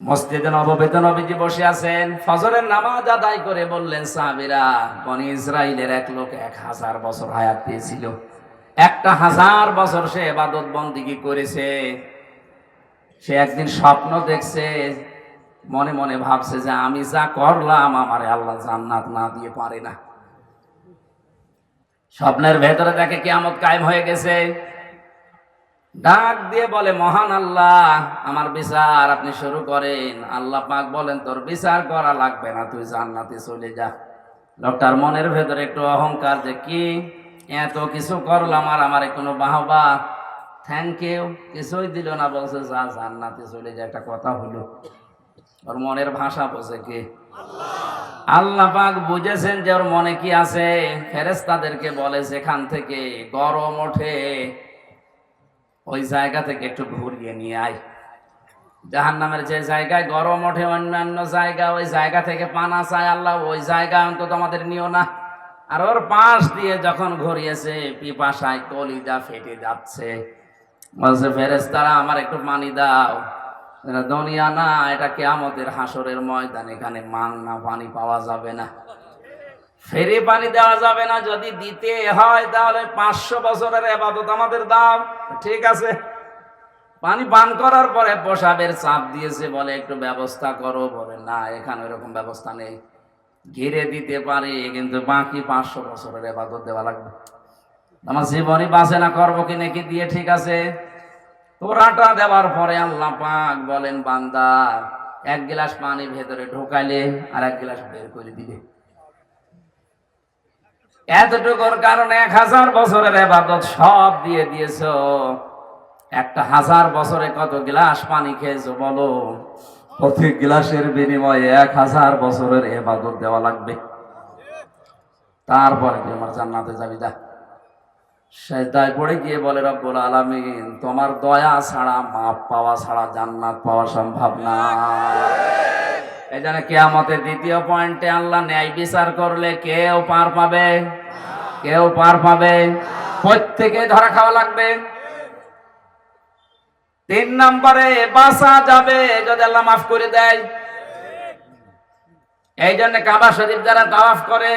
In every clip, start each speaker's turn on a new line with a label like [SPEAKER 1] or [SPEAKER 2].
[SPEAKER 1] মসজিদে নববেতন নবীজি বসে আছেন। ফজরের নামাজ আদায় করে বললেন, সাহাবিরা, বনি ইসরায়েলের এক লোক এক হাজার বছর হায়াত পেয়েছিল। একটা হাজার বছর সে এবাদত বন্দিগি করেছে। সে একদিন স্বপ্ন দেখছে, মনে মনে ভাবছে যে আমি যা করলাম, আমার আল্লাহ জান্নাত না দিয়ে পারে না। স্বপ্নের ভেতরে দেখে কেয়ামত কায়েম হয়ে গেছে। ডাক দিয়ে বলে, মহান আল্লাহ, আমার বিচার আপনি শুরু করেন। আল্লাহ পাক বলেন, তোর বিচার করা লাগবে না, তুই জান্নাতে চলে যা। লোকটার মনের ভেতরে একটু অহংকার যে, কি? এত কিছু করলাম আর আমার কোনো বাহবা? থ্যাংক ইউ কিছুই দিল না, বলছে, যা, জান্নাতে চলে যা। একটা কথা হলো, ওর মনের ভাষা বোঝে কি? আল্লাহ পাক বুঝেছেন যে, ওর মনে কি আছে? ফেরেস্তাদেরকে বলে সেখান থেকে গরম ওঠে ওই জায়গা থেকে একটু ঘুরিয়ে নিয়ে আয়। জাহান নামের যে জায়গায় গরম ওঠে, অন্যান্য জায়গা, ওই জায়গা থেকে পানা চায় আল্লাহ ওই জায়গা অন্তত আমাদের নিও না। আর ওর পাশ দিয়ে যখন ঘুরিয়েছে, পিপাসায় কলিজা ফেটে যাচ্ছে। বলছে ফেরেস্তারা আমার একটু পানি দাও। দুনিয়া না, এটা কেয়ামতের হাসরের ময়দান, এখানে মান না, পানি পাওয়া যাবে না। ফেরি পানি দেওয়া যাবে না, যদি দিতে হয় তাহলে পাঁচশো বছরের এবাদত আমাদের দাও। ঠিক আছে? পানি পান করার পরে প্রসাবের চাপ দিয়েছে বলে একটু ব্যবস্থা করো, বলে না, এখানে এরকম ব্যবস্থা নেই। ঘিরে দিতে পারি, কিন্তু বাকি পাঁচশো বছরের এবাদত দেওয়া লাগবে। আমার জীবনই বাঁচে না করব কি দিয়ে, ঠিক আছে? তোরাটা দেওয়ার পরে আল্লাহ পাক বলেন, বান্দা, এক গ্লাস পানি ভেতরে ঢোকাইলে আর এক গ্লাস বের করে দিলে এতটুকুর কারণে এক হাজার বছরের এবাদত সব দিয়ে দিয়েছ। একটা হাজার বছরে কত গ্লাস পানি খেয়েছো বলো? প্রতি গ্লাসের বিনিময়ে এক হাজার বছরের এবাদত দেওয়া লাগবে। তারপরে তুই আমার জান্নাতে যাবি যা। সেজদায় পড়ে গিয়ে বলে, রব্বুল আলামিন, তোমার দয়া ছাড়া, মাপ পাওয়া ছাড়া জান্নাত পাওয়া সম্ভব না। এই জন্য কেয়ামতের দ্বিতীয় পয়েন্টে আল্লাহ ন্যায় বিচার করলে কেউ পার পাবে? কেউ পার পাবে? প্রত্যেকে ধরা খাওয়া লাগবে। তিন নম্বরে বাসা যাবে যদি আল্লাহ মাফ করে দেয়। এই জন্য কাবা শরীফ যারা তাওয়াফ করে,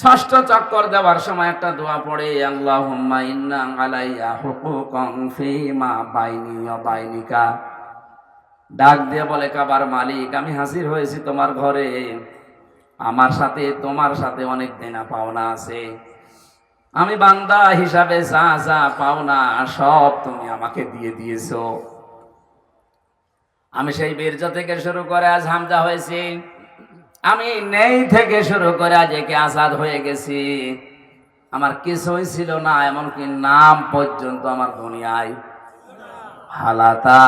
[SPEAKER 1] ষষ্ঠ চক্কর দেওয়ার সময় একটা দোয়া পড়ে আল্লাহ ইন্না আলাইয়া হুকুকং ফিমা বাইনি বাইনিকা। ডাক দিয়ে বলে, কাবার মালিক, আমি হাজির হয়েছি তোমার ঘরে। আমার সাথে, তোমার সাথে অনেক দেনা পাওনা আছে। আমি বান্দা হিসাবে যা যা পাওনা, সব তুমি আমাকে দিয়ে দিয়েছ। আমি সেই বীর্য থেকে শুরু করে আজ হামজা হয়েছি। আমি নেই থেকে শুরু করে আজ একে আজাদ হয়ে গেছি। আমার কিছুই ছিল না, এমনকি নাম পর্যন্ত আমার দুনিয়ায়। হালাতা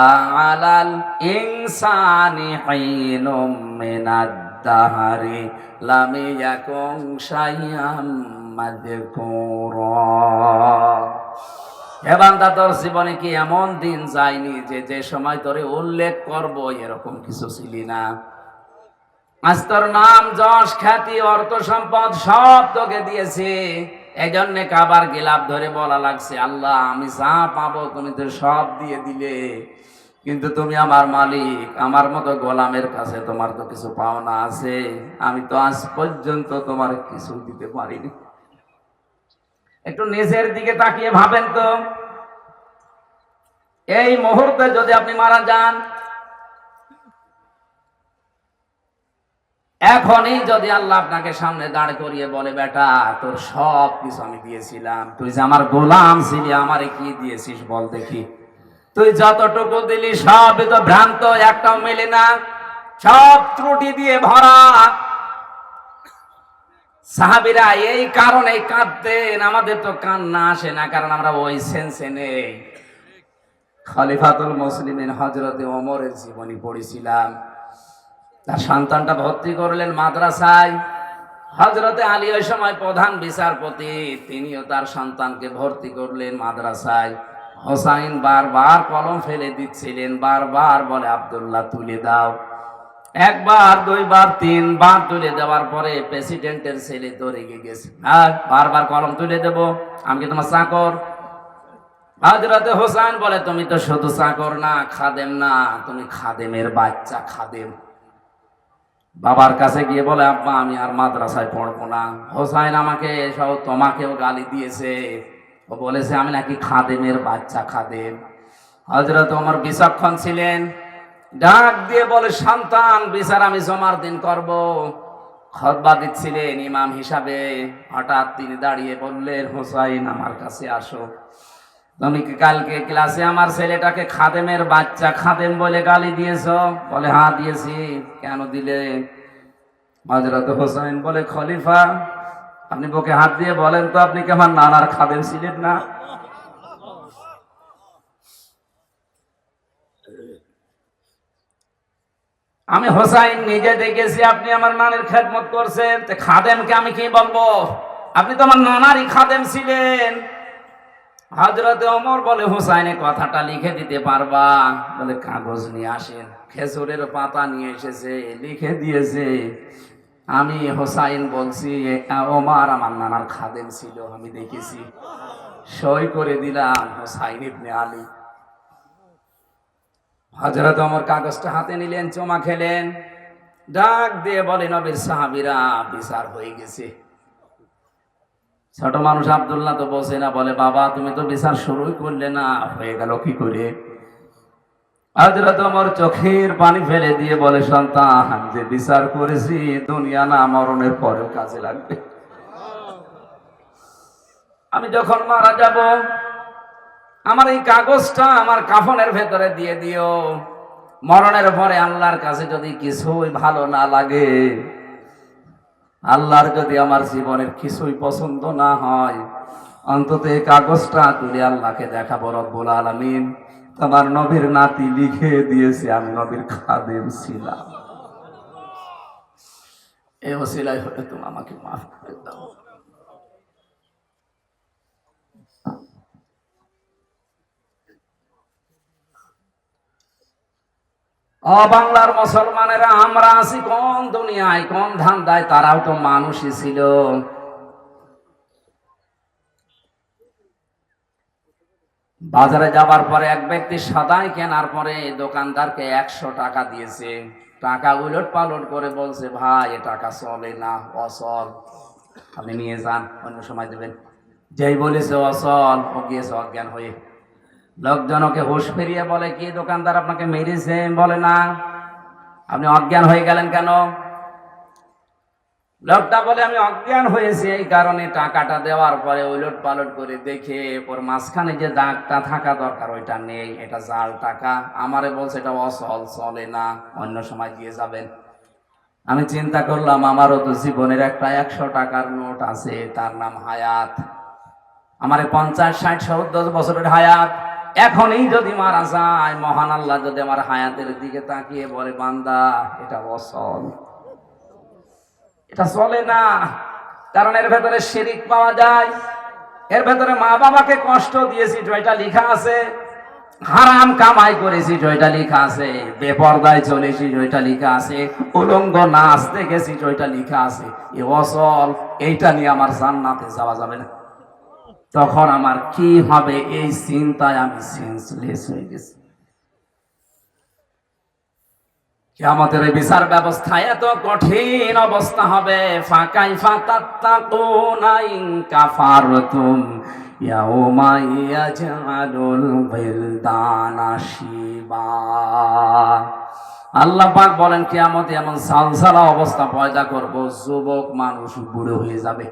[SPEAKER 1] তোর জীবনে কি এমন দিন যায়নি যে যে সময় তোরে উল্লেখ করব এরকম কিছু ছিলি না? আজ তোর নাম, যশ, খ্যাতি, অর্থ, সম্পদ সব তোকে দিয়েছে। এই জন্যে কাবার গেলাপ ধরে বলা লাগছে, আল্লাহ, আমি যা পাবো তুমি তো সব দিয়ে দিলে। কিন্তু তুমি আমার মালিক, আমার মতো গোলামের কাছে তোমার তো কিছু পাওনা আছে। আমি তো আজ পর্যন্ত তোমার কিছু দিতে পারিনি। একটু নিজের দিকে তাকিয়ে ভাবেন তো। এই মুহূর্তে যদি আপনি মারা যান এখনই যদি আল্লাহ আপনাকে সামনে দাঁড় করিয়ে বলে, বেটা, তোর সব কিছু আমি দিয়েছিলাম। তুই যে আমার গোলাম ছিলি, আমারে কি দিয়েছিস বল দেখি। তুই যতটুকু দিলি, সব তো ভ্রান্ত, একটাও মেলে না। সব ত্রুটি দিয়ে ভরা। সাহাবিরা এই কারণে কাঁদতেন, আমাদের তো কান্না আসে না, কারণ আমরা ওই সেন্সে নেই। খলিফাতুল মুসলিমের হজরতে ওমরের জীবনী পড়েছিলাম। তার সন্তানটা ভর্তি করলেন মাদ্রাসায়। হজরতে আলী ওই সময় প্রধান বিচারপতি, তিনিও তার সন্তানকে ভর্তি করলেন মাদ্রাসায়। হোসাইন বারবার কলম ফেলে দিচ্ছিলেন, বারবার বলে, আব্দুল্লাহ, তুলে দাও। একবার, দুইবার, তিনবার তুলে দেওয়ার পরে প্রেসিডেন্টের ছেলে তো রেগে গেছে হ্যাঁ বারবার কলম তুলে দেব, আমি কি তোমার চাকর? হাজরতে হোসাইন বলে, তুমি তো শুধু চাকর না, খাদেম না, তুমি খাদেমের বাচ্চা, খাদেম। বাবার কাছে গিয়ে বলে, আব্বা, আমি আর মাদ্রাসায় পড়ব না। হোসাইন আমাকে সব তোমাকেও গালি দিয়েছে। ও বলেছে, আমি নাকি খাদেমের বাচ্চা খাদেম। হজরত আমার বিচক্ষণ ছিলেন। ডাক দিয়ে বলে, সন্তান, বিচার আমি জমার দিন করব। খতবা দিচ্ছিলেন ইমাম হিসাবে। হঠাৎ তিনি দাঁড়িয়ে বললেন, হোসাইন, আমার কাছে আসো। তুমি কালকে ক্লাসে আমার ছেলেটাকে খাদেমের বাচ্চা খাদেম বলে গালি দিয়েছ? বলে হ্যাঁ দিয়েছি। কেন দিলে? হজরত হোসাইন বলে, খলিফা, আপনি বুকে হাত দিয়ে বলেন তো, আপনি কি আমার নানার খাদেম ছিলেন না? আমি হোসাইন নিজে দেখেছি, আপনি আমার নানের খেদমত করছেন। খাদেমকে আমি কি বলব? আপনি তো আমার নানারই খাদেম ছিলেন। হজরতে অমর বলে হুসাইনে কথাটা লিখে দিতে পারবা? বলে, কাগজ নিয়ে আসেন, খেজুরের পাতা নিয়ে এসেছে, লিখে দিয়েছে। আমি হোসাইন বলছি, ওমার আমার নানার খাদেম ছিল, আমি দেখেছি। সই করে দিলাম হোসাইন ইবনে আলী। হজরত অমর কাগজটা হাতে নিলেন, চমা খেলেন। ডাক দিয়ে বলে, নবীর সাহাবিরা বিচার হয়ে গেছে। ছোট মানুষ আবদুল্লাহ তো বসে না, বলে, বাবা, তুমি তো বিচার শুরুই করলে না, হয়ে গেল কি করে? হজরত আমার চোখের পানি ফেলে দিয়ে বলে, সন্তান, যে বিচার করেছি, দুনিয়া না মরণের পরেও কাজে লাগবে। আমি যখন মারা যাব, আমার এই কাগজটা আমার কাফনের ভেতরে দিয়ে দিও। মরণের পরে আল্লাহর কাছে যদি কিছুই ভালো না লাগে আল্লাহর যদি আমার জীবনের কিছুই পছন্দ না হয়, অন্তত এই কাগজটা তুলে আল্লাহকে দেখাবো রব্বুল আলমিন। তোমার নবীর নাতি লিখে দিয়েছে, আমি নবীর খাদেম ছিলাম। এ ওসিলাই হলে তুমি আমাকে মাফ করে দাও। বাংলার মুসলমানেরা, আমরা আছি কোন দুনিয়ায়, কোন ধান্দায়? তারাও তো মানুষই ছিল। বাজারে যাবার পরে এক ব্যক্তি সদাই কেনার পরে দোকানদারকে একশো টাকা দিয়েছে। টাকা উলট পালট করে বলছে, ভাই, এ টাকা চলে না, অচল। আপনি নিয়ে যান, অন্য সময় দেবেন। যেই বলেছে অচল, ও গিয়েছে অজ্ঞান হয়ে। লোকজন ওকে হুশ ফিরিয়ে বলে, কি দোকানদার আপনাকে মেরেছে? বলে, না। আপনি অজ্ঞান হয়ে গেলেন কেন? লোকটা বলে, আমি অজ্ঞান হয়েছি এই কারণে টাকাটা দেওয়ার পরে ওলট পালট করে দেখে ওর মাঝখানে যে দাগটা থাকা দরকার, ওইটা নেই। এটা জাল টাকা। আমারে বলছে, এটা অসল, চলে না। অন্য সময় দিয়ে যাবেন। আমি চিন্তা করলাম, আমারও তো জীবনের একটা একশো টাকার নোট আছে, তার নাম হায়াত। আমার পঞ্চাশ, ষাট, সত্তর বছরের হায়াত। এখনই যদি মারা যায়, মহান আল্লাহ যদি আমার হায়াতের দিকে তাকিয়ে বলে, বান্দা, এটা অসল। এটা চলে না। কারণ এর ভেতরে শিরিক পাওয়া যায়। এর ভেতরে মা বাবাকে কষ্ট দিয়েছি জয়টা লেখা আছে। হারাম কামাই করেছি জয়টা লেখা আছে। বেপর্দায় চলেছি জয়টা লেখা আছে। উলঙ্গ নাচ দেখেছি জয়টা লেখা আছে। এ অসল। এইটা নিয়ে আমার জান্নাতে যাওয়া যাবে না। তখন আমার কি হবে এই চিন্তায় আমি সেন্সলেস হয়ে গেছি। আমাদের এই বিচার ব্যবস্থা এত কঠিন অবস্থা হবে। ফাঁকাই ফাতাত্তাকুনাইন কাফারতুম ইয়াউমা ইয়াজআলুল বিলদানা শিবা। আল্লাহ পাক বলেন, কিয়ামতে এমন সালসালা অবস্থা পয়দা করব, যুবক মানুষ বুড়ো হয়ে যাবে।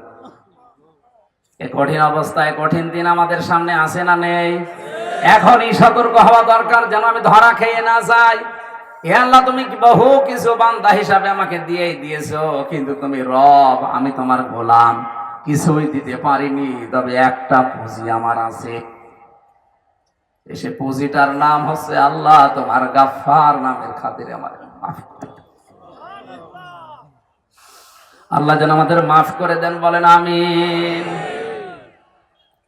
[SPEAKER 1] এ কঠিন অবস্থায় কঠিন দিন আমাদের সামনে আসে না নেই। এখনই সতর্ক হওয়া দরকার যেন আমি ধরা খেয়ে না যাই। হে আল্লাহ, তুমি বহু কিছু বান্দা হিসাবে আমাকে দিয়েই দিয়েছ, কিন্তু তুমি রব, আমি তোমার গোলাম। কিছুই দিতে পারিনি, তবে একটা পুঁজি আমার আছে। এসে পুঁজিটার নাম হচ্ছে আল্লাহ, তোমার গাফার নামের খাতিরে আমার মাফ আল্লাহ যেন আমাদের মাফ করে দেন, বলেন আমিন।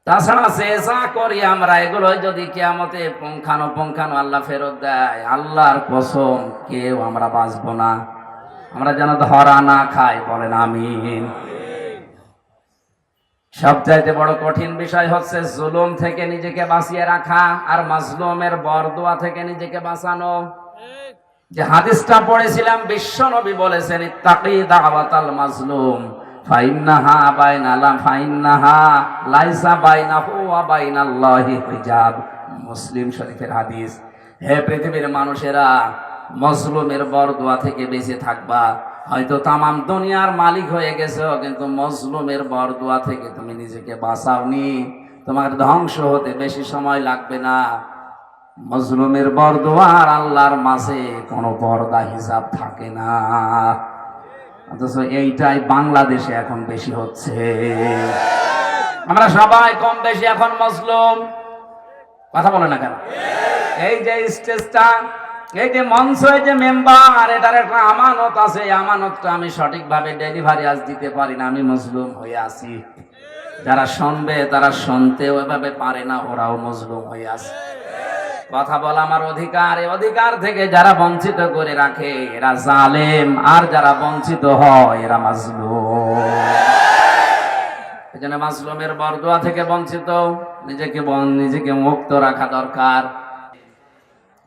[SPEAKER 1] তাছাড়া চেষ্টা করি আমরা এগুলো যদি কেয়ামতে পুঙ্খানো পুঙ্খানো আল্লাহ ফেরত দেয়, আল্লাহর কসম কেউ আমরা বাঁচবো না। আমরা যেন ধরা না খাই, বলেন আমিন। সবচাইতে বড় কঠিন বিষয় হচ্ছে জুলুম থেকে নিজেকে বাঁচিয়ে রাখা আর মাজলুমের বরদোয়া থেকে নিজেকে বাঁচানো। যে হাদিসটা পড়েছিলাম বিশ্ব নবী বলেছেন, ইত্তাকি দাওয়াতাল মাজলুম। ফাইন্নাহা বাইনালাম ফাইন্নাহা লাইসা বাইনাহু ওয়া বাইনাল্লাহি হিজাব। মুসলিম শরীফের হাদিস। হে পৃথিবীর মানুষেরা, মজলুমের বরদোয়া থেকে বেঁচে থাকবা। হয়তো তামাম দুনিয়ার মালিক হয়ে গেছো, কিন্তু মজলুমের বরদোয়া থেকে তুমি নিজেকে বাঁচাওনি। তোমার ধ্বংস হতে বেশি সময় লাগবে না। মজলুমের আর আল্লাহর মাঝে কোনো পর্দা হিসাব থাকে না। অথচ এইটাই বাংলাদেশে এখন বেশি হচ্ছে। আমরা সবাই কম বেশি এখন মজলুম কথা বলে না কেন? এই যে স্টেজটা, এই যে মঞ্চ, এই যে মেম্বার এটার একটা আমানত আছে, এই আমানতটা আমি সঠিকভাবে ডেলিভারি আজ দিতে পারি না, আমি মজলুম হয়ে আছি। যারা শুনবে, তারা শুনতেও এভাবে পারে না, ওরাও মজলুম হয়ে আছে। কথা বলা আমার অধিকার, এই অধিকার থেকে যারা বঞ্চিত করে রাখে, এরা জালেম, আর যারা বঞ্চিত হয়, এরা মাজলুম। এজন্য মাজলুমের বরদোয়া থেকে বঞ্চিত, নিজেকে নিজেকে মুক্ত রাখা দরকার।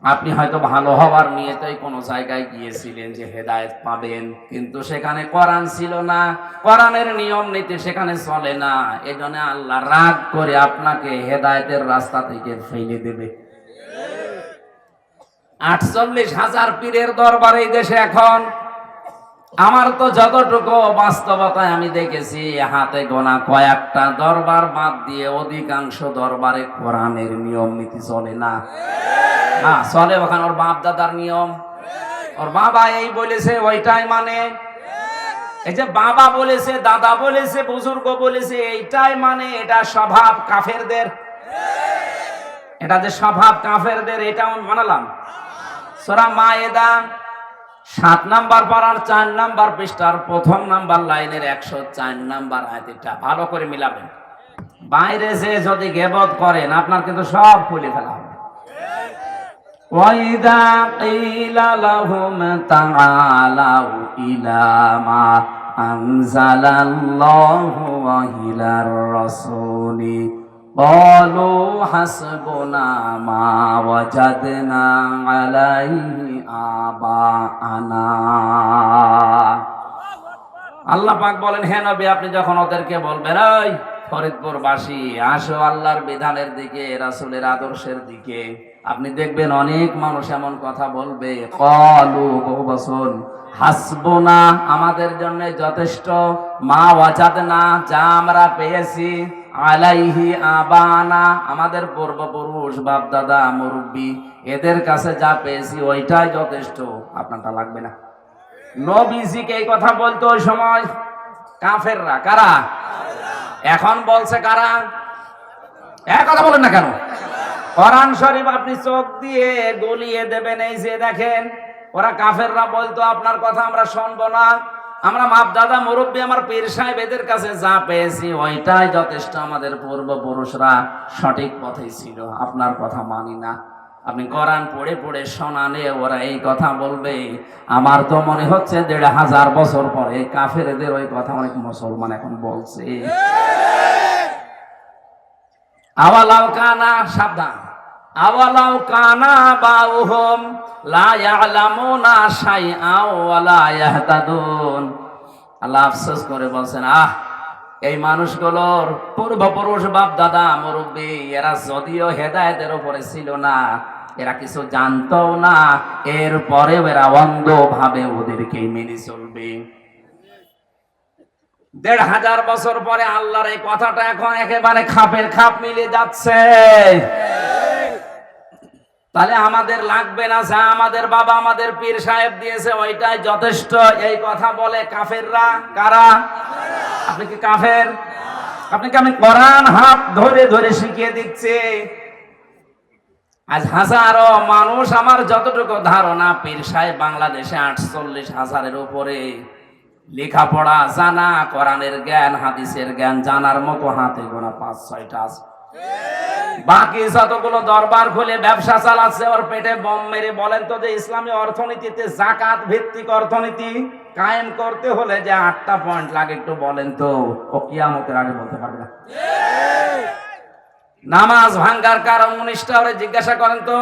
[SPEAKER 1] আপনি হয়তো ভালো হওয়ার নিয়ে নিয়েতেই কোনো জায়গায় গিয়েছিলেন যে হেদায়েত পাবেন, কিন্তু সেখানে কোরআন ছিল না, কোরআনের নিয়ম নীতি সেখানে চলে না। এজন্য আল্লাহ রাগ করে আপনাকে হেদায়েতের রাস্তা থেকে ফেলে দেবে। আটচল্লিশ হাজার পীরের দরবার এই দেশে এখন। আমার তো যতটুকু বাস্তবতায় আমি দেখেছি, হাতে গোনা কয়েকটা দরবার বাদ দিয়ে অধিকাংশ দরবারে কোরআনের নিয়ম নীতি চলে না। হ্যাঁ চলে ওখানে ওর বাপ দাদার নিয়ম। ওর বাবা এই বলেছে, ওইটাই মানে। এই যে বাবা বলেছে, দাদা বলেছে, বুজুর্গ বলেছে, এইটাই মানে এটা স্বভাব কাফেরদের। এটা যে স্বভাব কাফেরদের, এটাও মানালাম। সোরা মায়েদা সাত নাম্বার পাড়ার চার নাম্বার পৃষ্ঠার প্রথম নাম্বার লাইনের একশো চার নাম্বার আয়াতটা ভালো করে মিলাবেন বাইরে যে যদি গেবত করেন আপনার কিন্তু সব খুলে ফেলা হবে وَإِذَا قِيلَ لَهُمْ تَعَالَوْا إِلَى مَا أَنزَلَ اللَّهُ وَإِلَى الرَّسُولِ قَالُوا حَسْبُنَا مَا وَجَدْنَا عَلَيْهِ آبَاءَنَا আল্লাহ পাক বলেন হ্যাঁ নবী আপনি যখন ওদেরকে বলবেন ওই ফরিদপুরবাসী আসো আল্লাহর বিধানের দিকে রাসূলের আদর্শের দিকে আপনি দেখবেন অনেক মানুষ এমন কথা বলবে কলু বহু বছর হাসবনা আমাদের জন্য যথেষ্ট মা ওয়াজাদ না যা আমরা পেয়েছি আলাইহি আবানা, আমাদের পূর্বপুরুষ বাপ দাদা মুরব্বী, এদের কাছে যা পেয়েছি ওইটাই যথেষ্ট। আপনারটা লাগবে না। নবীজিকে এই কথা বলতো ওই সময় কাফেররা। কারা? এখন বলছে কারা? এক কথা বলেন না কেন? কোরআন শরীফ আপনি চোখ দিয়ে গলিয়ে দেবেন, এই যে দেখেন, ওরা কাফেররা বলতো, আপনার কথা আমরা শুনব না। আমরা মাপ দাদা, মুরব্বী, আমার পীর সাহেব এদের কাছে যা পেয়েছি, ওইটাই যথেষ্ট আমাদের পূর্বপুরুষরা সঠিক পথেই ছিল। আপনার কথা মানি না। আপনি কোরআন পড়ে পড়ে শোনালে ওরা এই কথা বলবে। আমার তো মনে হচ্ছে দেড় হাজার বছর পরে কাফেরদের ওই কথা অনেক মুসলমান এখন বলছে। আওয়ালাও কানা, সাবধান। আওয়ালাও কানা বাউহুম লা ইয়ালামুনা শাইআও ওয়া ইয়াহতাদুন। আল্লাহ আফসোস করে বলছেন, আহ, এই মানুষগুলোর পূর্বপুরুষ বাপ দাদা মুরব্বী, এরা যদিও হেদায়েতের উপরে ছিল না, এরা কিছু জানতো না এরপরেও এরা অন্ধভাবে ওদেরকে মেনে চলবে। দেড় হাজার বছর পরে আল্লাহর এই কথাটা এখন একেবারে খাপের খাপ মিলে যাচ্ছে। তাহলে আমাদের লাগবে না যা আমাদের বাবা আমাদের পীর সাহেব দিয়েছে, ওইটাই যথেষ্ট। এই কথা বলে কাফেররা কারা? আপনি কি কাফের? আপনি কি আমি কোরআন হাত ধরে ধরে শিখিয়ে দিচ্ছি? আজ হাজারো মানুষ আমার যতটুকু ধারণা, পীর সাহেব বাংলাদেশে আটচল্লিশ হাজারের উপরে লেখাপড়া, জানা, কোরআনের জ্ঞান, হাদিসের জ্ঞান, জানার মতো হাতে গোনা পাঁচ, ছয়টা আছে। বাকি যতগুলো দরবার খুলে ব্যবসা চালাচ্ছে, ওর পেটে বম মেরে বলেন তো যে ইসলামী অর্থনীতিতে জাকাত ভিত্তিক অর্থনীতি কায়েম করতে হলে যে আটটা পয়েন্ট লাগে একটু বলেন তো, ও কিয়ামতের আগে বলতে পারবে না। নামাজ ভাঙ্গার কারণ উনিশটা ওরে জিজ্ঞাসা করেন তো,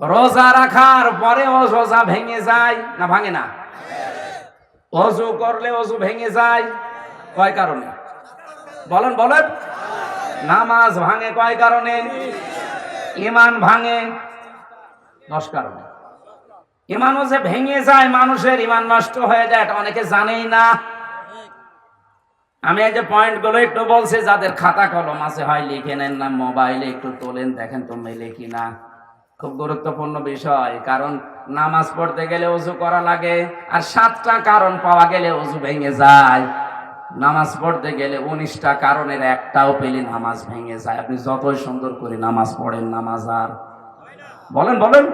[SPEAKER 1] রোজা রাখার পরে ও রোজা ভেঙে যায় না ভাঙে না? অজু করলে অজু ভেঙে যায়, কয় কারণে? বলেন বলেন। নামাজ ভাঙে কয় কারণে? ইমান ভাঙে দশ কারণে। ইমানও যে ভেঙে যায়, মানুষের ইমান নষ্ট হয়ে যায়, এটা অনেকে জানেই না। আমি এই যে পয়েন্টগুলো একটু বলছি, যাদের খাতা কলম আছে, হয় লিখে নেন না, মোবাইলে একটু তোলেন, দেখেন তো মেলে কিনা। খুব গুরুত্বপূর্ণ বিষয়, কারণ নামাজ পড়তে গেলে অজু করা লাগে, আর সাতটা কারণ পাওয়া গেলে অজু ভেঙে যায়। নামাজ পড়তে গেলে উনিশটা কারণের একটাও পেলে নামাজ ভেঙে যায়। আপনি যতই সুন্দর করে নামাজ পড়েন, নামাজ আর বলেন বলেন।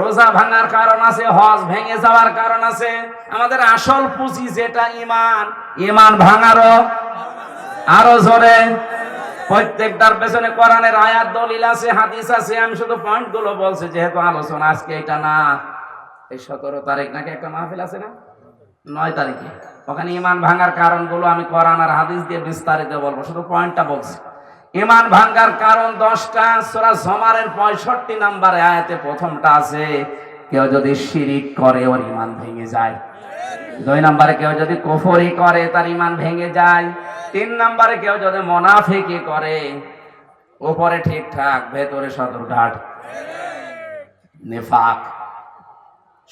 [SPEAKER 1] রোজা ভাঙার কারণ আছে, হজ ভেঙে যাওয়ার কারণ আছে। আমাদের আসল পুঁজি যেটা ইমান ইমান ভাঙারও আরও জোরে। প্রত্যেকটার পেছনে কোরআনের আয়াত দলিল আছে, হাদিস আছে। আমি শুধু পয়েন্টগুলো বলছি, যেহেতু আলোচনা আজকে এটা না। এই সতেরো তারিখ নাকি একটা মাহফিল আছে না? নয় তারিখে। ওখানে ইমান ভাঙার কারণগুলো আমি কোরআন আর হাদিস দিয়ে বিস্তারিত বলব, শুধু পয়েন্টটা বলছি। ইমান ভাঙ্গার কারণ দশটা, সোরা জমারের পঁয়ষট্টি নাম্বারে আয়াতে প্রথমটা আছে, কেউ যদি শিরিক করে, ওর ইমান ভেঙে যায়। দুই নম্বরে কেউ যদি কুফরি করে, তার ইমান ভেঙে যায়। তিন নম্বরে কেউ যদি মোনাফিকি করে, উপরে ঠিকঠাক, ভেতরে সদরঘাট। নেফাক।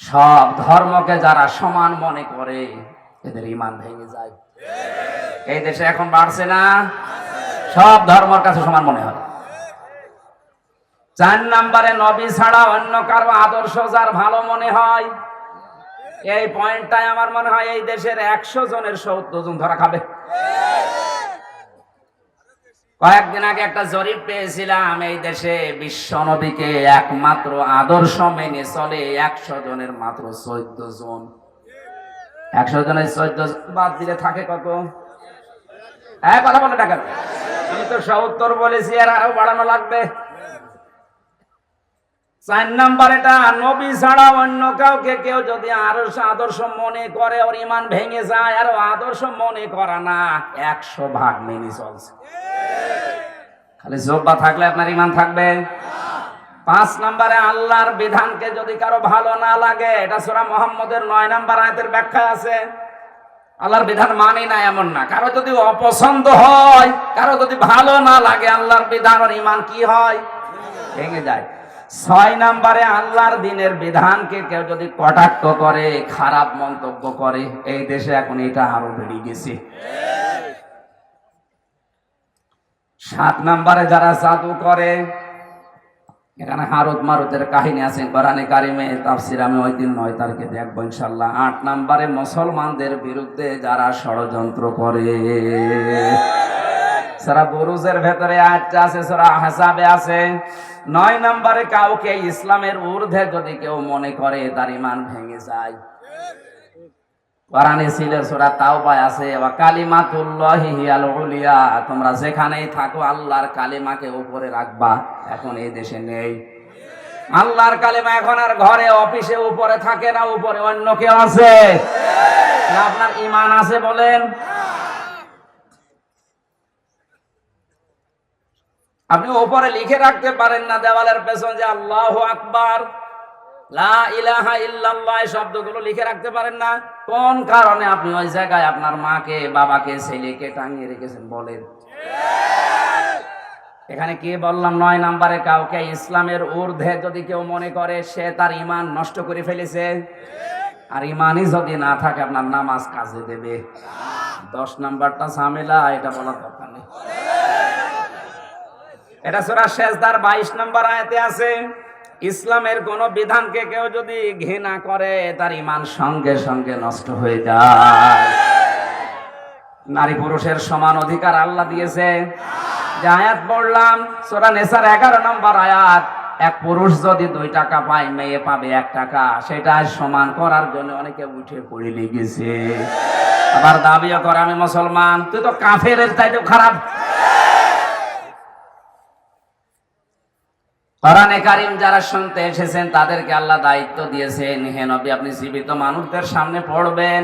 [SPEAKER 1] সব ধর্মকে যারা সমান মনে করে এদের ইমান ভেঙে যায়। এই দেশে এখন বাড়ছে না। সব ধর্মের কাছে সমান মনে হয়। চার নম্বরে নবী ছাড়া অন্য কারও আদর্শ যার ভালো মনে হয়, এই পয়েন্টটাই আমার মনে হয় এই দেশের একশো জনের সত্তর জন ধরা খাবে। কয়েকদিন আগে একটা জরিপ পেয়েছিলাম, এই দেশে বিশ্ব নবীকে একমাত্র আদর্শ মেনে চলে একশো জনের মাত্র চোদ্দ জন। একশো জনের চোদ্দ বাদ দিলে থাকে কত? হ্যাঁ কথা বলে টাকা আমি তো সত্তর বলেছি, আর আরও বাড়ানো লাগবে। চার নাম্বার এটা, নবী ছাড়া অন্য কাউকে কেউ যদি আরও আদর্শ মনে করে, ওর ইমান ভেঙে যায়, আর আদর্শ মনে করা না, একশো ভাগ মেনে চলছে। খালি জব্বা থাকলে আপনার ইমান থাকবে? পাঁচ নম্বরে আল্লাহর বিধানকে যদি কারও ভালো না লাগে, এটা সোরা মোহাম্মদের নয় নাম্বার আয়াতের ব্যাখ্যা আছে। আল্লাহর বিধান মানি না এমন না। কারও যদি অপছন্দ হয়, কারও যদি ভালো না লাগে, আল্লাহর বিধান আর ইমান কি হয়? ভেঙে যায়। ছয় নম্বরে আল্লাহর দিনের বিধানকে কেউ যদি কটাক্ষ করে, খারাপ মন্তব্য করে, এই দেশে এখন এটা আরও বেড়ে গেছে। সাত নম্বরে যারা জাদু করে এখানে হারত মারুতের কাহিনী আছে, কোরআনে কারিমে তাফসির আমি ওই দিন নয় তারিখে দেখব ইনশাল্লাহ আট নাম্বারে মুসলমানদের বিরুদ্ধে যারা ষড়যন্ত্র করে। সারা বুরুজের ভেতরে আটটা আছে, সারা হাসাবে আছে। নয় নাম্বারে কাউকে ইসলামের ঊর্ধ্বে যদি কেউ মনে করে, তার ইমান ভেঙে যায়। কোরআনে ছিল, সূরা তাওবায় আছে, ওয়া কালিমাতুল্লাহি হিয়াল উলিয়া, তোমরা যেখানেই থাকো, আল্লাহর কালিমাকে উপরে রাখবা, এখন এই দেশে নেই। আল্লাহর কালিমা এখন আর ঘরে, অফিসে উপরে থাকে না, উপরে অন্য কেউ আছে? আপনার ইমান আছে বলেন? আপনি উপরে লিখে রাখতে পারেন না, দেওয়ালের পেছন যে আল্লাহ আকবার, লা ইলাহা ইল্লাল্লাহ শব্দগুলো লিখে রাখতে পারেন না। কোন কারণে আপনি ওই জায়গায় আপনার মাকে, বাবাকে, ছেলেকে টাঙিয়ে রেখেছেন বলেন? এখানে কি বললাম? নয় নাম্বারে কাউকে ইসলামের ঊর্ধ্বে যদি কেউ মনে করে সে তার ইমান নষ্ট করে ফেলেছে, আর ইমানই যদি না থাকে, আপনার নামাজ কাজে দেবে। দশ নাম্বারটা ঝামেলা, এটা বলার দরকার নেই। এটা সোরা শেষদার বাইশ নম্বর আয়াতে আছে ইসলামের কোন বিধানকে কেউ যদি ঘৃণা করে, তার ইমান সঙ্গে সঙ্গে নষ্ট হয়ে যায়। নারী পুরুষের সমান অধিকার আল্লাহ দিয়েছে। যে আয়াত পড়লাম, সোরা নেসার এগারো নম্বর আয়াত, এক পুরুষ যদি দুই টাকা পায়, মেয়ে পাবে এক টাকা। সেটা সমান করার জন্য অনেকে উঠে পড়ে লেগেছে। আবার দাবিও করে, আমি মুসলমান, তুই তো কাফের তাই তো খারাপ। কোরআনে কারিম যারা শুনতে এসেছেন, তাদেরকে আল্লাহ দায়িত্ব দিয়েছেন, হে নবী, আপনি জীবিত মানুষদের সামনে পড়বেন।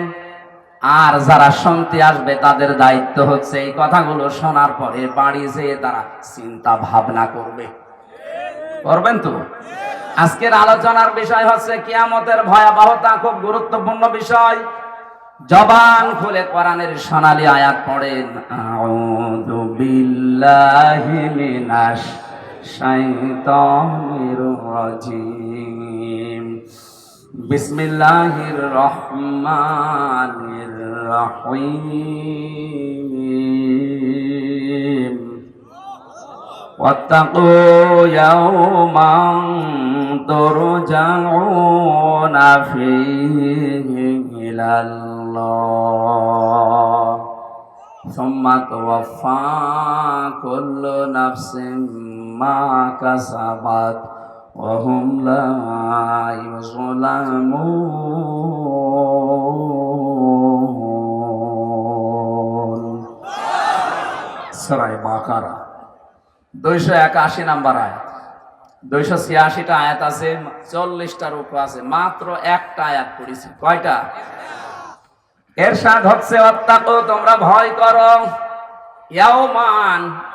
[SPEAKER 1] আর যারা শুনতে আসবে, তাদের দায়িত্ব হচ্ছে এই কথাগুলো শোনার পরে বাড়ি যেয়ে তারা চিন্তা ভাবনা করবে। করবেন তো? আজকের আলোচনার বিষয় হচ্ছে কিয়ামতের ভয়াবহতা, খুব গুরুত্বপূর্ণ বিষয়। জবান খুলে কোরআনের সোনালী আয়াত পড়েন। আউযু বিল্লাহি মিনাশ শৈতানির রাজিম বিসমিল্লাহির রহমানির রহিম ওয়াত্তাকু ইয়াওমান তুরজাউনা ফীহি সম্মাত ওয়াফা কুল্লু নাফসিন ما كسبت وهم لا يظلمون سورة বাকারা দুইশো একাশি নাম্বার আয়াত দুইশো ছিয়াশিটা আয়াত আছে চল্লিশটার উপর আছে মাত্র একটা আয়াত পড়েছি কয়টা এর সাথ হচ্ছে অত্যাকো তোমরা ভয় করো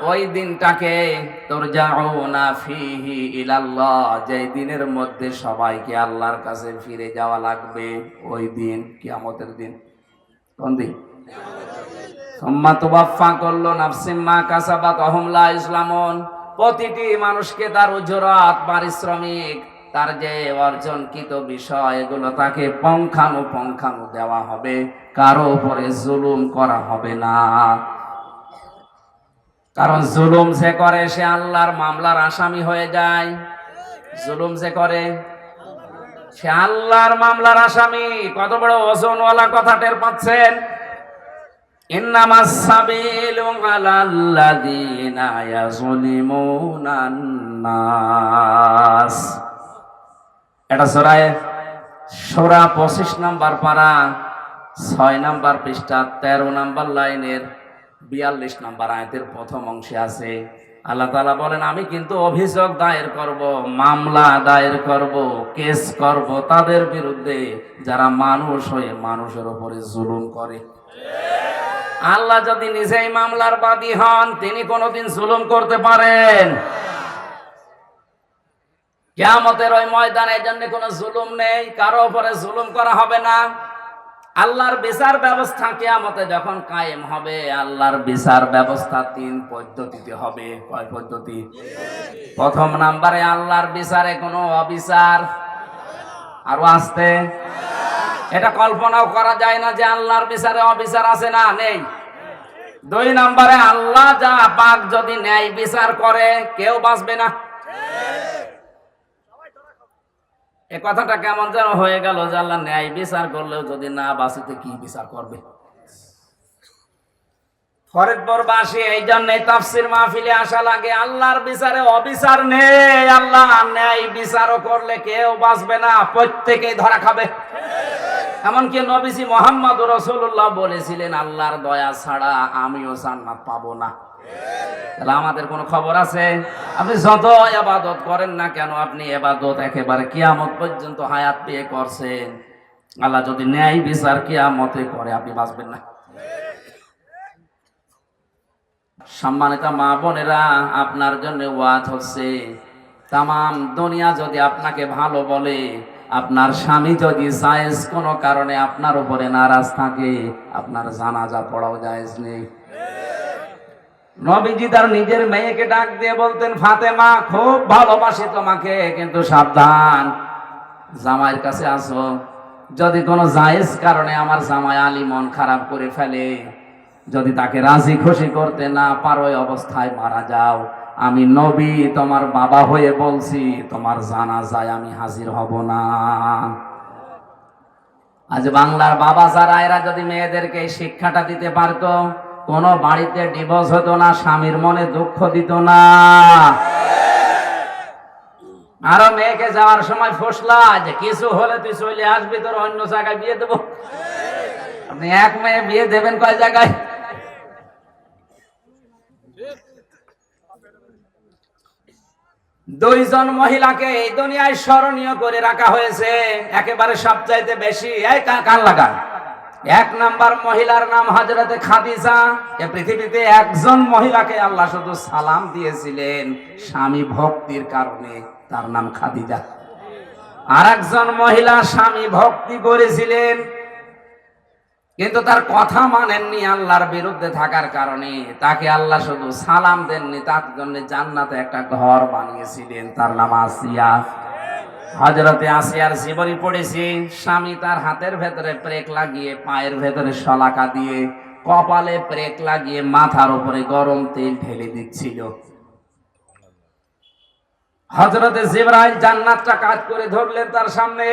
[SPEAKER 1] ওই দিনটাকে ইলাল্লাহ দিনের মধ্যে সবাইকে আল্লাহর কাছে ফিরে যাওয়া লাগবে, ওই দিন, কিয়ামতের দিন। কোন দিন? করল নাফসিম্মা প্রতিটি মানুষকে তার উজরাত, পারিশ্রমিক, তার যে অর্জনকৃত বিষয়, এগুলো তাকে পঙ্খানু পঙ্খানু দেওয়া হবে। কারও উপরে জুলুম করা হবে না। কারণ জুলুম যে করে, সে আল্লাহর মামলার আসামি হয়ে যায়। জুলুম যে করে, সে আল্লাহর মামলার আসামি। কত বড় ওজনওয়ালা কথা টের পাচ্ছেন? এটা সরায় সোরা পঁচিশ নাম্বার পারা, ছয় নাম্বার পৃষ্ঠা, তেরো নাম্বার লাইনের বিয়াল্লিশ নম্বর আয়তের প্রথম অংশে আছে, আল্লাহ তালা বলেন, আমি কিন্তু অভিযোগ দায়ের করব, মামলা দায়ের করব, কেস করব তাদের বিরুদ্ধে যারা মানুষ হয়ে মানুষের উপরে জুলুম করে। আল্লাহ যদি নিজেই মামলার বাদী হন, তিনি কোনোদিন জুলুম করতে পারেন। কেয়ামতের ওই ময়দানে জন্য কোনো জুলুম নেই, কারও ওপরে জুলুম করা হবে না। আল্লাহর বিচার ব্যবস্থা কেয়ামতে যখন কায়েম হবে, আল্লাহর বিচার ব্যবস্থা তিন পদ্ধতিতে হবে। কয় পদ্ধতি? প্রথম নাম্বারে আল্লাহর বিচারে কোনো অবিচার আরও আসতে? এটা কল্পনাও করা যায় না যে আল্লাহর বিচারে অবিচার আছে না, নেই। দুই নাম্বারে আল্লাহ যা পাক যদি ন্যায় বিচার করে, কেউ বাঁচবে না। এ কথাটা কেমন যেন হয়ে গেল যে আল্লাহ ন্যায় বিচার করলেও যদি না বাঁচিতে কি বিচার করবে? ফরিদপুরবাসী, এই জন্য তাফসির মাহফিলে আসা লাগে। আল্লাহর বিচারে অবিচার নেই। আল্লাহ ন্যায় বিচারও করলে কেউ বাঁচবে না, প্রত্যেকেই ধরা খাবে। এমনকি নবীজি মোহাম্মদ রসুল্লাহ বলেছিলেন, আল্লাহর দয়া ছাড়া আমিও জান্নাত পাবো না। তাহলে আমাদের কোনো খবর আছে? আপনি যত এবাদত করেন না কেন, আপনি এবাদত একেবারে কিয়ামত পর্যন্ত হায়াত পেয়ে করছেন। আল্লাহ যদি ন্যায় বিচার কিয়ামতে করে, আপনি বাঁচবেন না। সম্মানিত মা বোনেরা, আপনার জন্য ওয়াজ হচ্ছে তাম দুনিয়া যদি আপনাকে ভালো বলে, আপনার স্বামী যদি জায়েজ কোনো কারণে আপনার উপরে নারাজ থাকে, আপনার জানাজা পড়াও জায়েজ নেই। নবীজি তার নিজের মেয়েকে ডাক দিয়ে বলতেন, ফাতেমা, খুব ভালোবাসি তোমাকে, কিন্তু সাবধান। জামাইয়ের কাছে আসো। যদি কোনো জায়েজ কারণে আমার জামাই আলী মন খারাপ করে ফেলে, যদি তাকে রাজি খুশি করতে না পারো অবস্থায় মারা যাও। আমি নবী, তোমার বাবা হয়ে বলছি, তোমার জানা যায় আমি হাজির হব না। আজ বাংলার বাবা যারা, এরা যদি মেয়েদেরকে এই শিক্ষাটা দিতে পারতো কোনো বাড়িতে ডিভোর্স হতো না, স্বামীর মনে দুঃখ দিত না। আরও মেয়েকে যাওয়ার সময় ফসলা, যে কিছু হলে তুই চলে আসবি, তোর অন্য জায়গায় বিয়ে দেবো। আপনি এক মেয়ে বিয়ে দেবেন কয় জায়গায়? দুইজন মহিলাকে এই দুনিয়ায় স্মরণীয় করে রাখা হয়েছে, একেবারে সবচাইতে বেশি। এই কান লাগা? এক নাম্বার মহিলার নাম হজরতে খাদিজা। এ পৃথিবীতে একজন মহিলাকে আল্লাহ শুধু সালাম দিয়েছিলেন স্বামী ভক্তির কারণে, তার নাম খাদিজা। আর একজন মহিলা স্বামী ভক্তি করেছিলেন, কিন্তু তার কথা মানেননি আল্লাহর বিরুদ্ধে থাকার কারণে। তাকে আল্লাহ শুধু সালাম দেননি, তার জন্য জান্নাতে একটা ঘর বানিয়েছিলেন, তার নাম আসিয়া। হজরতে আসিয়ার জীবনী পড়েছি, স্বামী তার হাতের ভেতরে প্রেক লাগিয়ে, পায়ের ভেতরে শলাকা দিয়ে, কপালে প্রেক লাগিয়ে মাথার উপরে গরম তেল ঢেলে দিচ্ছিল। হজরতে জিব্রাইল জান্নাতটা কাজ করে ধরলেন তার সামনে।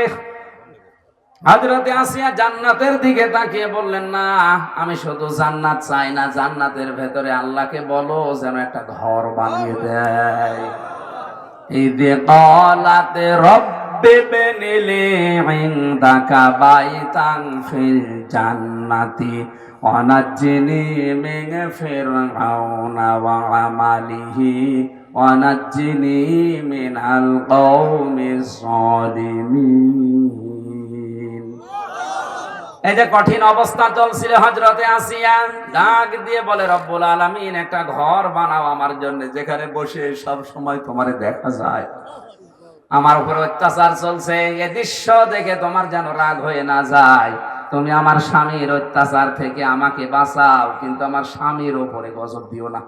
[SPEAKER 1] হজরতে আসিয়া জান্নাতের দিকে তাকিয়ে বললেন, না, আমি শুধু জান্নাত চাই না, জান্নাতের ভেতরে আল্লাহকে বলো, যেন একটা ঘর বানিয়ে দেয়। إذ قالت رب ابن لي عندك بيتا في الجنة ونجني من فرعون وعمله ونجني من القوم الظالمين এই যে কঠিন অবস্থা চলছিল হজরতে আসিয়া, ডাক দিয়ে বলে, রব্বুল আলামিন, একটা ঘর বানাও আমার জন্য, যেখানে বসে সব সময় তোমারে দেখা যায়। আমার উপর অত্যাচার চলছে, এ দৃশ্য দেখে তোমার যেন রাগ হয়ে না যায়। তুমি আমার স্বামীর অত্যাচার থেকে আমাকে বাঁচাও, কিন্তু আমার স্বামীর ওপরে গজব দিও না।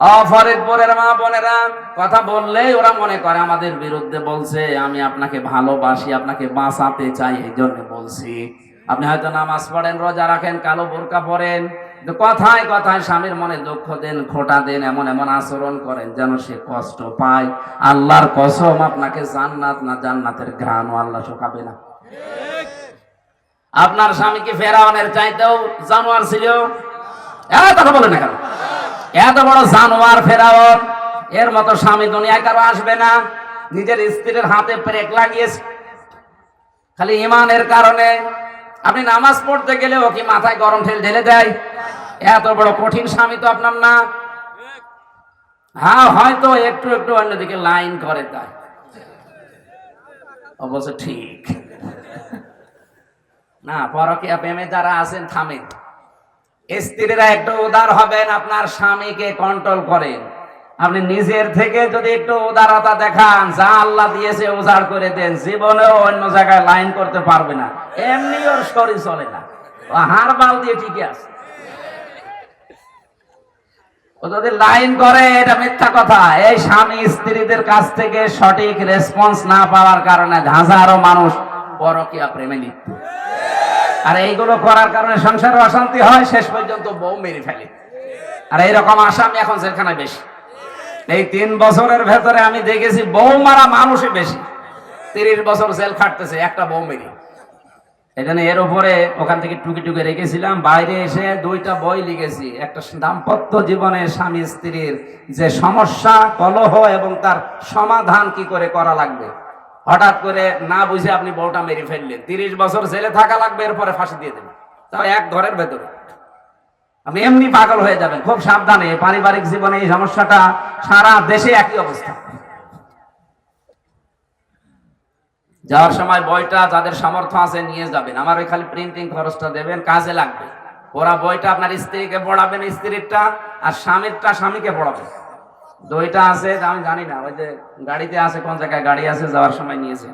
[SPEAKER 1] অফরিদপুরের মা বোনেরা কথা বললেই ওরা মনে করে, আমাদের বিরুদ্ধে বলছে, আমি আপনাকে ভালোবাসি, আপনাকে বাঁচাতে চাই এই জন্য বলছি। আপনি হয়তো নামাজ পড়েন, রোজা রাখেন, কালো বোরকা পরেন কথায় কথায় স্বামীর মনে দুঃখ দেন, খোটা দেন, এমন এমন আচরণ করেন যেন সে কষ্ট পায়। আল্লাহর কসম, আপনাকে জান্নাত না জান্নাতের ঘ্রাণও আল্লাহ শোকাবে না। আপনার স্বামী কি ফেরাউনের চাইতেও জানোয়ার ছিল। কথা বলে না কেন? এত বড় জানোয়ার ফেরাউন, এর মতো স্বামী দুনিয়ায় কারও আসবে না। নিজের স্ত্রীর হাতে ব্রেক লাগিয়েছে। খালি ইমানের কারণে আপনি নামাজ পড়তে গেলে ও কি মাথায় গরম ঠেল ঢেলে দেয়? এত বড় কঠিন স্বামী তো আপনার না। হ্যাঁ হয়তো একটু একটু অন্যদিকে লাইন করে তাই। অবশ্য ঠিক। না, পরকিয়া প্রেমে যারা আছেন, থামেন। স্ত্রীরা একটু উদার হবেন, আপনার স্বামীকে কন্ট্রোল করেন। আপনি নিজের থেকে যদি একটু উদারতা দেখান, যা আল্লাহ দিয়েছে উজাড় করে দেন, জীবনেও অন্য জায়গায় লাইন করতে পারবে না। এমনি ওর শরীর চলে না। হাড় বাল দিয়ে ঠিকই আছে। ও যদি লাইন করে, এটা মিথ্যা কথা। এই স্বামী স্ত্রীদের কাছ থেকে সঠিক রেসপন্স না পাওয়ার কারণে হাজারো মানুষ পরকিয়া প্রেমে লিপ্ত। আর এইগুলো করার কারণে সংসারে অশান্তি হয়, শেষ পর্যন্ত বউ মেরে ফেলে। আর এইরকম আসামি এখন জেলখানায় বেশি। এই তিন বছরের ভেতরে আমি দেখেছি বউ মারা মানুষই বেশি। তিরিশ বছর জেল খাটতেছে, একটা বউ মেরে। এখানে এর উপরে ওখান থেকে টুকি টুকি রেখেছিলাম। বাইরে এসে দুইটা বই লিখেছি। একটা দাম্পত্য জীবনে স্বামী স্ত্রীর যে সমস্যা, কলহ এবং তার সমাধান কি করে করা লাগবে। হঠাৎ করে না বুঝে আপনি বউটা মেরে ফেললেন। তিরিশ বছর জেলে থাকা লাগবে, এরপরে ফাঁসি দিয়ে দেবেন। তাও এক ঘরের ভেতরে। আপনি এমনি পাগল হয়ে যাবেন, খুব সাবধানে। পারিবারিক জীবনে এই সমস্যাটা সারা দেশে একই অবস্থা। যাওয়ার সময় বইটা যাদের সামর্থ্য আছে নিয়ে যাবেন। আমার ওই খালি প্রিন্টিং খরচটা দেবেন, কাজে লাগবে। ওরা বইটা আপনার স্ত্রীকে পড়াবেন, স্ত্রীরটা আর স্বামীরটা স্বামীকে পড়াবেন। দুইটা আছে আমি জানি না। ওই যে গাড়িতে আছে, কোন জায়গায় গাড়ি আছে, যাওয়ার সময় নিয়েছে।